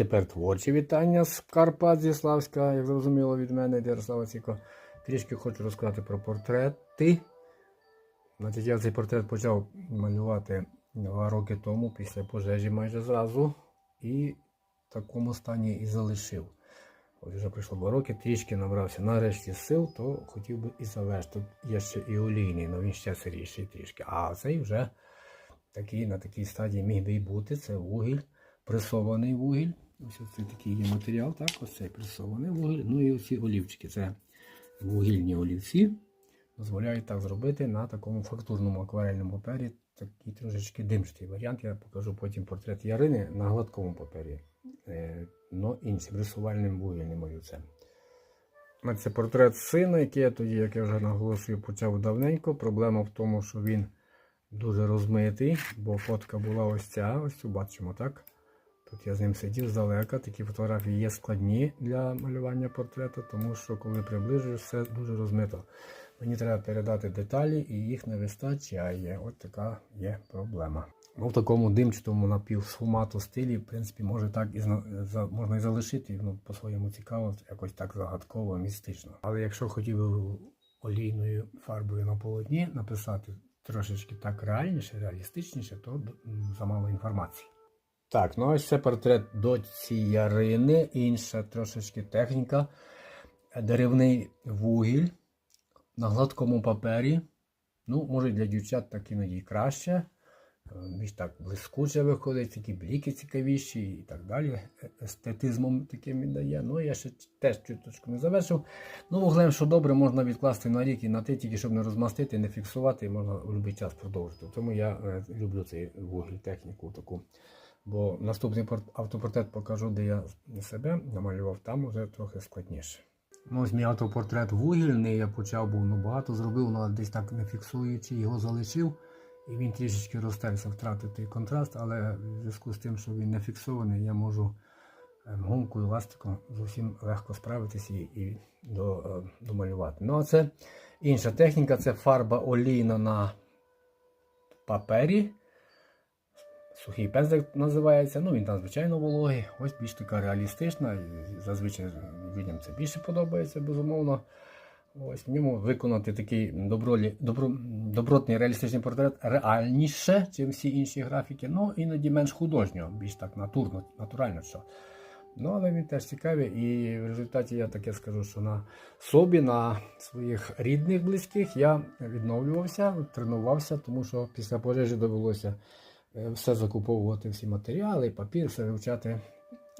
тепер творчі вітання з Карпат зі Славська, як зрозуміло від мене, Ярослава Ціко. Трішки хочу розказати про портрети. Значить, я цей портрет почав малювати два роки тому, після пожежі майже зразу. І в такому стані і залишив. От вже пройшло два роки, трішки набрався нарешті сил, то хотів би і завершити. Тут є ще і олійний, але він ще сиріший трішки. А цей вже такий, на такій стадії міг би і бути. Це вугіль, пресований вугіль. Ось це такий є матеріал, так, ось цей пресований вугіль. Ну і оці олівчики. Це вугільні олівці. Дозволяють так зробити на такому фактурному акварельному папері. Такий трошечки димчатий варіант. Я покажу потім портрет Ярини на гладкому папері. Е, но іншим рисувальним вугільним олівцем. Це портрет сина, який я тоді, як я вже наголошую, почав давненько. Проблема в тому, що він дуже розмитий, бо фотка була ось ця, ось цю бачимо, так? Тут я з ним сидів здалека. Такі фотографії є складні для малювання портрету, тому що коли приближуєш, все дуже розмито. Мені треба передати деталі і їх не вистачає. От така є проблема. Ну, в такому димчатому напівсфумату стилі, в принципі, може так і можна і залишити, ну, по-своєму цікаво, якось так загадково, містично. Але якщо хотів би олійною фарбою на полотні написати трошечки так реальніше, реалістичніше, то замало інформації. Так, ну ось це портрет доці Ярини, інша трошечки техніка. Деревний вугіль на гладкому папері. Ну, може для дівчат так іноді краще. Е, Більш так блискуче виходить, такі бліки цікавіші і так далі. Е- Естетизмом таким віддає. Ну, я ще теж чуточку не завершив. Ну, вуглем, що добре, можна відкласти на рік і на те, тільки щоб не розмастити, не фіксувати, і можна в будь-який час продовжити. Тому я е, люблю цей вугіль, техніку таку. Бо наступний автопортрет покажу, де я себе намалював, там вже трохи складніше. Ну, ось мій автопортрет вугільний, я почав був ну, багато зробив, але десь так не фіксуючи, його залишив. І він трішечки розтерся, втратив той контраст, але в зв'язку з тим, що він не фіксований, я можу ем, гумкою, ластиком зовсім легко справитися і, і до, е, домалювати. Ну, а це інша техніка, це фарба олійна на папері. Сухий пензлик називається, ну він там звичайно вологий, ось більш така реалістична. Зазвичай людям це більше подобається, безумовно. Ось в ньому виконати такий добролі, добро, добротний реалістичний портрет реальніше, ніж всі інші графіки. Ну, іноді менш художньо, більш так натурно, натурально. що. Ну, але він теж цікавий, і в результаті я таке скажу, що на собі, на своїх рідних близьких я відновлювався, тренувався, тому що після пожежі довелося все закуповувати, всі матеріали, папір, все вивчати